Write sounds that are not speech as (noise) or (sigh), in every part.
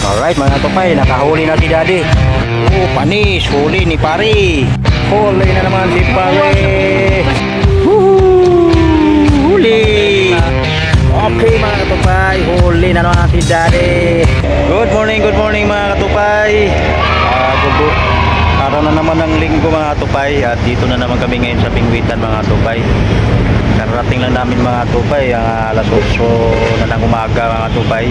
Alright mga tupay, nakahuli na si daddy. Oh, panis, huli ni pare. Huli na naman si pare. Woohoo! Huli! Okay mga katupay, huli na naman si daddy. Good morning, good morning mga katupay. Ah, good Araw na naman ng linggo mga katupay at dito na naman kami ngayon sa Pingwitan mga katupay. Kararating lang namin mga katupay, ang alas 8 na ng umaga mga katupay.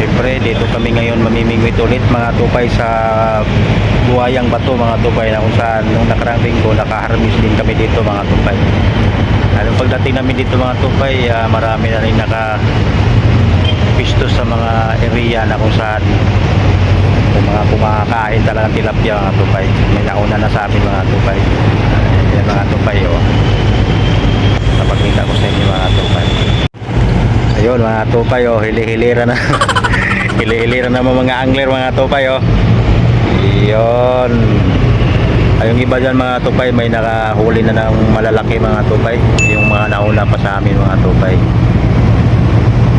Syempre, dito kami ngayon mamimingwit ulit mga tupay sa buhayang bato mga tupay na kung saan nung nakarang linggo nakaharmis din kami dito mga tupay. Anong pagdating namin dito mga tupay, ah, marami na rin naka pisto sa mga area na kung saan yung mga kumakain talagang tilapia mga tupay. May nauna na sa amin mga tupay. Yan mga tupay oh. Napagkita ko sa inyo mga tupay. Ayun mga tupay oh, hili-hilira na. (laughs) hili-hilira na mga angler mga tupay oh. Iyon. Ay, yung iba dyan mga tupay may nakahuli na ng malalaki mga tupay. Yung mga nauna pa sa amin mga tupay.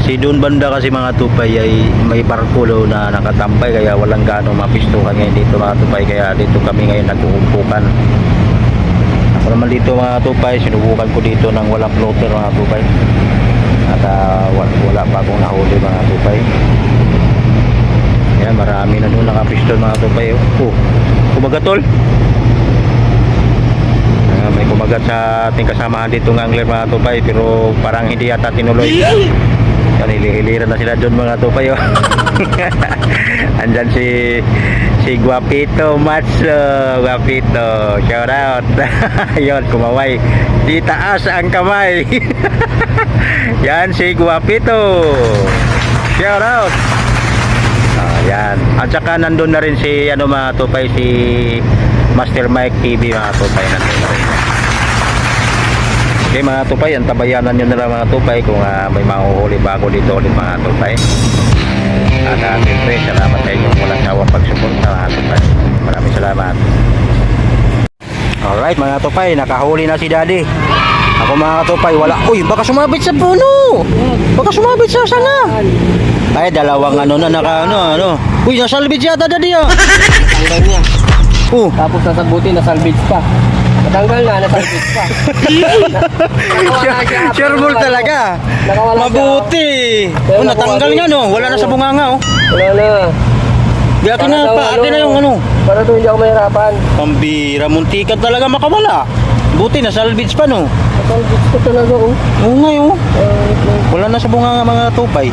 Si Dun Banda kasi mga tupay ay may barkulo na nakatambay kaya walang ganong mapistuhan ngayon dito mga tupay kaya dito kami ngayon nag-uumpukan. Ako naman dito mga tupay, sinubukan ko dito ng walang floater mga tupay at ah, wa- wala pa akong nahuli mga tupay. Yan marami na doon nakapistol mga tupay oh, oh kumagatol Ah, may kumagat sa ating kasamahan dito ng angler mga tupay pero parang hindi yata tinuloy. (laughs) Yan hilihiliran na sila doon mga tupay oh. (laughs) andyan si si Guapito Matso. Guapito shout out (laughs) yun kumaway. Di taas ang kamay yan si Guapito shout out Ah, yan. At saka nandun na rin si ano mga tupay si Master Mike TV mga tupay nandun na rin. Okay mga tupay, ang tabayanan nyo na lang mga tupay kung ah, may mahuhuli bago dito ulit mga tupay. At uh, siyempre, salamat sa inyong walang sawang pagsuporta mga tupay. Maraming salamat. Alright mga tupay, nakahuli na si daddy. Ako mga katupay, wala. Uy, baka sumabit sa puno. Baka sumabit sa sanga. Ay, dalawang ano na naka ano ano. Uy, nasalbid yata daddy ah. Tanggal niya. Oh, Tapos nasabuti, nasalvage pa. Natanggal na, nasalvage pa. (laughs) sure ball talaga. Nakawala siya. Mabuti. Oh, natanggal nga no. Wala na sa bunganga oh. Wala na. Di akin na Para daw, pa, akin na yung ano. Para to hindi ako mahirapan. Pambira, muntikan talaga makawala. Buti na salvage pa no. Nasalvage ko talaga oh. Oo nga oh. Wala na sa bunganga mga tupay.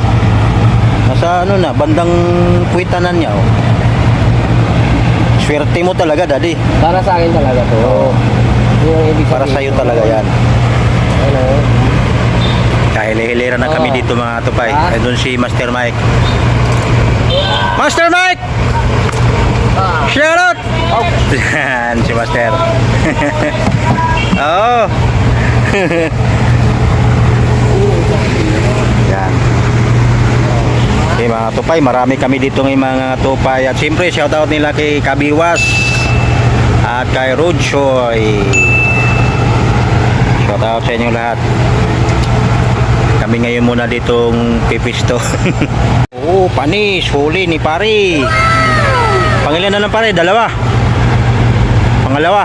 Nasa ano na, bandang puwitanan niya oh. Swerte mo talaga, daddy. para sa akin talaga to. Oo. Yun ang ibig Para sabihin. sa'yo talaga yan. Ano? Kahili-hilira na kami Oo. dito mga tupay. Ah. Doon si Master Mike. Master Mike! Ah. Shout out! Oh. Yan, si Master. (laughs) Oo. (laughs) Yan. Okay mga tupay, marami kami dito ng mga tupay. At siyempre, shout out nila kay Kabiwas at kay Rodshoy. Shout out sa inyo lahat. Kami ngayon muna ditong pipisto. (laughs) Oo, panis, huli ni pare. Pangilan na lang pare, dalawa. Pangalawa.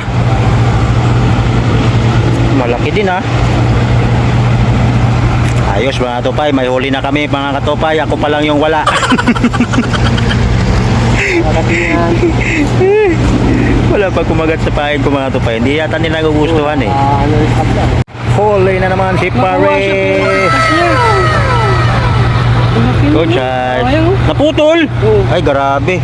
Malaki din ha. Ayos mga tupay, may huli na kami mga katupay. Ako pa lang yung wala. (laughs) Wala pa kumagat sa pahin ko mga tupay. Hindi yata nila nagugustuhan eh. Huli na naman si pare. Good shot. Naputol. Ay, grabe.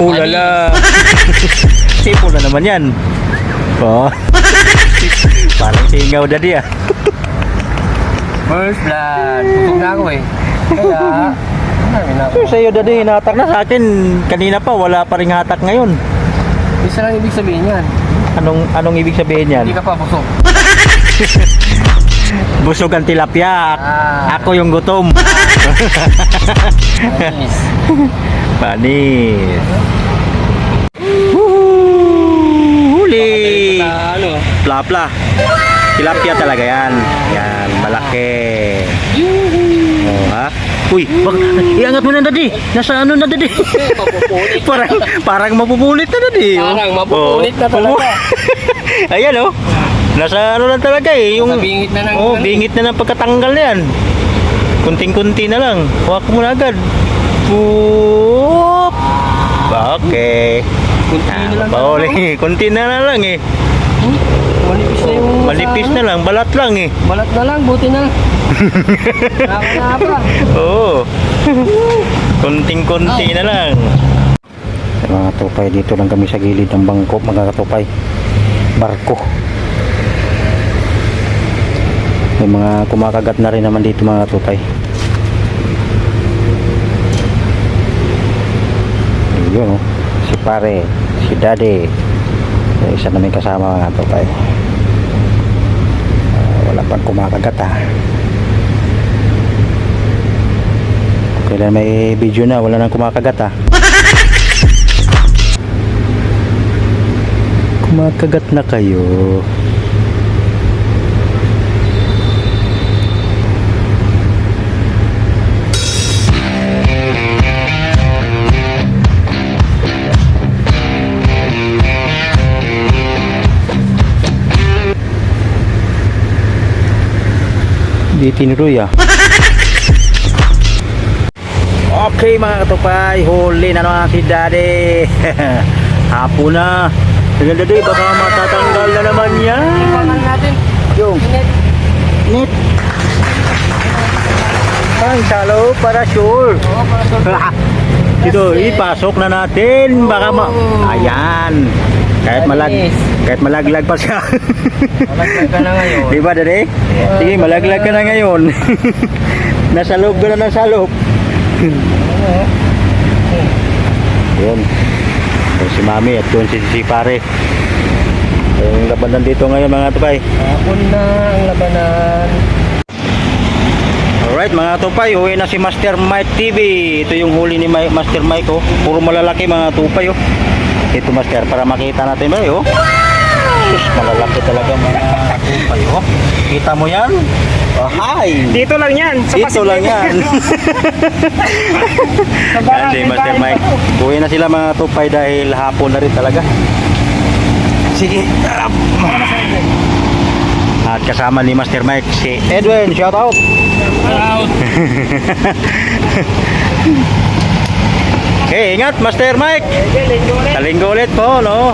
Ulala. Sipo na naman yan. Oh. (laughs) Parang singaw daddy ah. First blood. Busog na ako eh. Kaya. So, sa'yo daddy, hinatak na sa akin. Kanina pa, wala pa rin hatak ngayon. Isa lang ibig sabihin yan. Anong anong ibig sabihin yan? Hindi ka pa busog. (laughs) Busog ang tilapia. Ah. Ako yung gutom. Nice. (laughs) Panis. Woohoo! Huli! Plapla. Tilapia talaga yan. Yan, malaki. Uy, bak iangat mo na dadi. Nasa ano na dadi? (laughs) Parang parang mapupulit na dadi. oh. Parang mapupulit na Oh. talaga. (laughs) Ayan oh. Nasa ano lang talaga eh. Yung, Nasa bingit na ng Oh, bingit na ng pagkatanggal na yan. Kunting-kunti na lang. Huwag mo na agad. Boop. Okay. Kunti na lang. Pauli. (laughs) Kunti na na lang eh. Hmm? Manipis na yung... Malipis sa na ano. lang. Balat lang eh. Balat na lang, buti na. (laughs) Nakaka Oo. Kunting-kunti na lang. Mga tupay, dito lang kami sa gilid ng bangko, mga katupay. Barko. May mga kumakagat na rin naman dito mga tupay. Yun oh. Si pare, si daddy. Yung Isa namin kasama mga tupay. Ah, wala pang kumakagat ah. Kailan may video na, wala nang kumakagat ah. (laughs) Kumakagat na kayo. Di tinuloy ah. Okay mga katupay, huli na naman si Daddy. (laughs) Hapon na. Sige Daddy, baka matatanggal na naman yan. Ipaman natin. Yung Init. net. Ang salo para sure. Oo, para sa... (laughs) Dito, ipasok na natin. Baka ma... Ayan. Kahit malag kahit malaglag pa siya. Malaglag ka na ngayon. (laughs) Di ba, Daddy? Sige, malaglag ka na ngayon. (laughs) nasa loob ka na nasa loob. Oo. (laughs) Yun. Yung si Mami at yun si, si Pare. Yung labanan dito ngayon mga tupay. Hapon na ang labanan. Alright mga tupay, uwi na si Master Mike TV. Ito yung huli ni Ma- Master Mike oh. Puro malalaki mga tupay oh. Ito Master para makita natin ba oh. Sus, malalaki talaga mga tupay oh. Kita mo yan? Oh, hi! Dito lang yan. Dito lang yan. (laughs) Yan si Master Mike. Uwi na sila mga tupay dahil hapon na rin talaga. Sige. Tarap. At kasama ni Master Mike si Edwin. Shout out. Out. (laughs) Okay, ingat Master Mike. Sa linggo ulit po, no?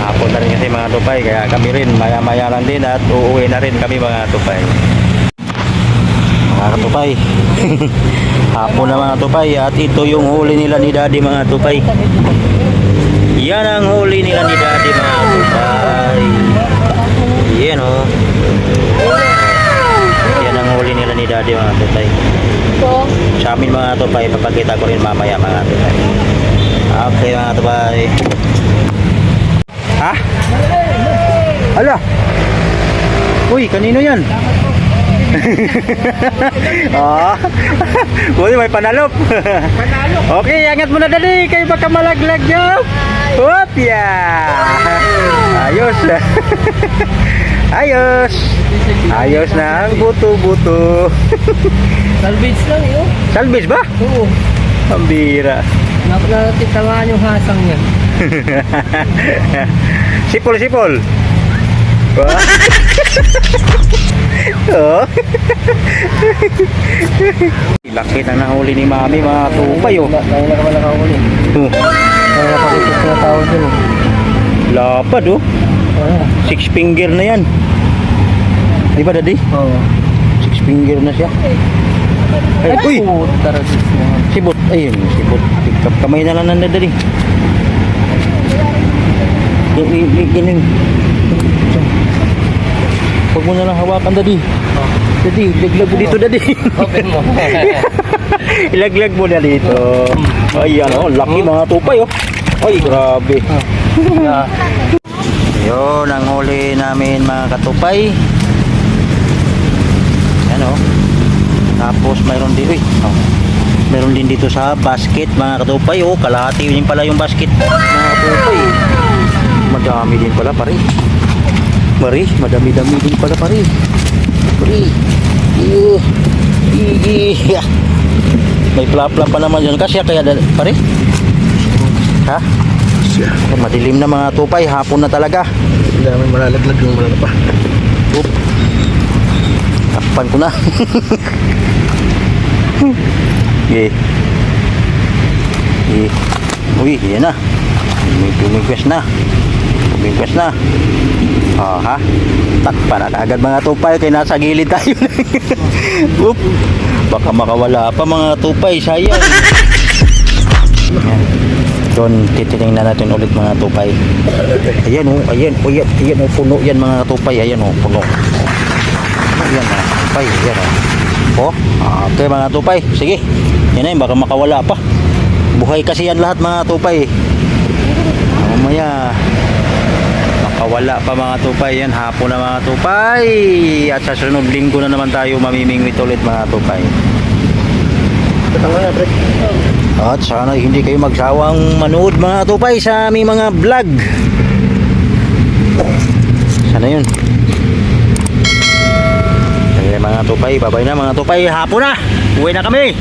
Hapon na rin kasi mga tupay, kaya kami rin maya-maya lang din at uuwi na rin kami mga tupay. Mga tupay. (laughs) Hapon na mga tupay at ito yung huli nila ni Daddy mga tupay. Yan ang huli nila ni Daddy mga tupay. Yan oh. Yan ang huli nila ni Daddy mga tupay. Sa amin mga tupay, papakita ko rin mamaya mga tupay. Okay mga tupay. Ha? Ala! Uy, kanino yan? (laughs) ah, Uy, may panalop. okay, angat mo na dali. Kayo baka malaglag nyo. Whoop, yeah. Ayos. (laughs) Ayos. Ayos na ang buto-buto. (laughs) Salvage lang yun. Salvage ba? Oo. Ang bira. Nakatitamaan yung hasang niya. (laughs) sipol, sipol. Wah. (laughs) oh. Laki na nahuli ni Mami mga tupay oh. Dahil na naman nakahuli. Oh, napakitot na tao dun. eh. Lapad oh. Oo. Six finger na yan. Di ba daddy? Oo. Six finger na siya. Ay, uy! Sibot. Ayun, sibot. Pick kamay na lang na daddy. Galing. Huwag mo na lang hawakan daddy. Daddy, laglag mo dito daddy. Open mo. (laughs) Ilaglag mo na dito. Ayan oh, laki mga tupay oh. Ay, grabe. Ah. Yun ang huli namin mga katupay. Yan oh. Tapos mayroon din, uy, oh. Meron din dito sa basket mga katupay oh. Kalahati din pala yung basket mga katupay. Madami din pala pare. Mari, madami-dami din pala pare. Pare. Uh, iya. May plapla pa naman yun. Kasi kaya, pare? Ha? Eh, Madilim na mga tupay. Hapon na talaga. Ang dami malalaglag yung malala pa. Oop. Takpan ko na. (laughs) Okay. Okay. Uy, yan na. Tumigwas na. Tumigwas na. Oh, ha? Takpan na agad mga tupay kaya nasa gilid tayo. (laughs) Oop. Baka makawala pa mga tupay. Sayang. (laughs) Doon, titinignan natin ulit mga tupay. Ayan oh, ayan, oh, ayan, ayan oh, puno yan mga tupay, ayan oh, puno. Oh, Ayan mga tupay, ayan oh. Oh, okay mga tupay, sige. Yan na yun, baka makawala pa. Buhay kasi yan lahat mga tupay. Mamaya, makawala pa mga tupay yan, hapon na mga tupay. At sa sunod linggo na naman tayo mamimingwit ulit mga tupay. Tatang nga, pre. At sana hindi kayo magsawang manood mga tupay sa aming mga vlog. Sana yun. Sige mga tupay, babay na mga tupay. Hapon na. Uwi na kami.